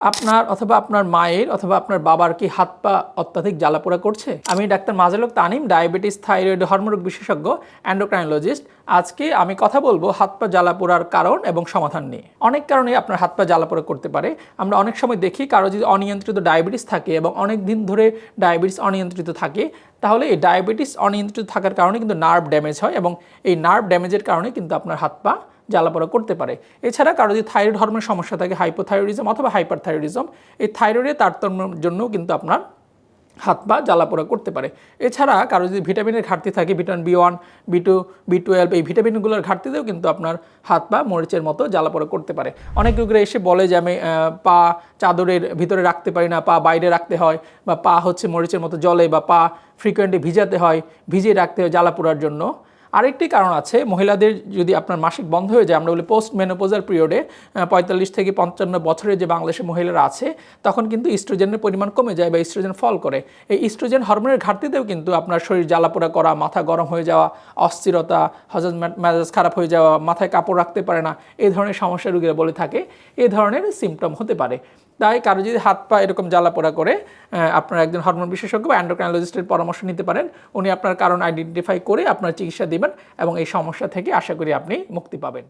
আপনার অথবা আপনার মায়ের অথবা আপনার বাবার কি হাত পা অত্যাধিক জ্বালাপোড়া করছে? আমি ডাক্তার মাজেলক তানিম, ডায়াবেটিস, থাইরয়েড, হরমোরোগ বিশেষজ্ঞ অ্যান্ডোক্রাইনোলজিস্ট আজকে আমি কথা বলব হাত পা জ্বালাপোড়ার কারণ এবং সমাধান নিয়ে। অনেক কারণে আপনার হাত পা জ্বালাপোড়া করতে পারে। আমরা অনেক সময় দেখি কারও যদি অনিয়ন্ত্রিত ডায়াবেটিস থাকে এবং অনেক দিন ধরে ডায়াবেটিস অনিয়ন্ত্রিত থাকে তাহলে এই ডায়াবেটিস অনিয়ন্ত্রিত থাকার কারণে কিন্তু নার্ভ ড্যামেজ হয় এবং এই নার্ভ ড্যামেজের কারণে কিন্তু আপনার হাত পা জ্বালাপড়া করতে পারে। এছাড়া কারও যদি থাইরয়েড হরমোনের সমস্যা থাকে হাইপোথাইরয়েডিজম অথবা হাইপারথাইরয়েডিজম এই থাইরয়েডের তারতম্যের জন্যও কিন্তু আপনার হাত পা জ্বালাপোড়া করতে পারে। এছাড়া কারও যদি ভিটামিনের ঘাটতি থাকে, vitamin B one, B two, B twelve, এই ভিটামিনগুলোর ঘাটতিতেও কিন্তু আপনার হাত পা মরিচের মতো জ্বালাপোড়া করতে পারে। অনেক রোগীরা এসে বলে যে, আমি পা চাদরের ভিতরে রাখতে পারি না, পা বাইরে রাখতে হয় বা পা হচ্ছে মরিচের মতো জলে বা পা ফ্রিকোয়েন্টলি ভিজাতে হয়, ভিজিয়ে রাখতে হয় জ্বালাপোড়ার জন্য। আরেকটি কারণ আছে, মহিলাদের যদি আপনার মাসিক বন্ধ হয়ে যায়, আমরা বলি পোস্ট মেনোপোজাল পিরিয়ডে পঁয়তাল্লিশ থেকে পঞ্চান্ন বছরের যে বাংলাদেশের মহিলারা আছে, তখন কিন্তু ইস্ট্রোজেনের পরিমাণ কমে যায় বা ইস্ট্রোজেন ফল করে। এই ইস্ট্রোজেন হরমোনের ঘাটতিতেও কিন্তু আপনার শরীর জ্বালাপোড়া করা, মাথা গরম হয়ে যাওয়া, অস্থিরতা, হজম মেজাজ খারাপ হয়ে যাওয়া, মাথায় কাপড় রাখতে পারে না এই ধরনের সমস্যা রুগীরা বলে থাকে। এই ধরনের সিমটম হতে পারে। তাই কারও যদি হাত পা এরকম জ্বালা পোড়া করে আপনার একজন হরমোন বিশেষজ্ঞ বা অ্যান্ড্রোক্রাইনোলজিস্টের পরামর্শ নিতে পারেন, উনি আপনার কারণ আইডেন্টিফাই করে আপনার চিকিৎসা দেবেন এবং এই সমস্যা থেকে আশা করি আপনি মুক্তি পাবেন।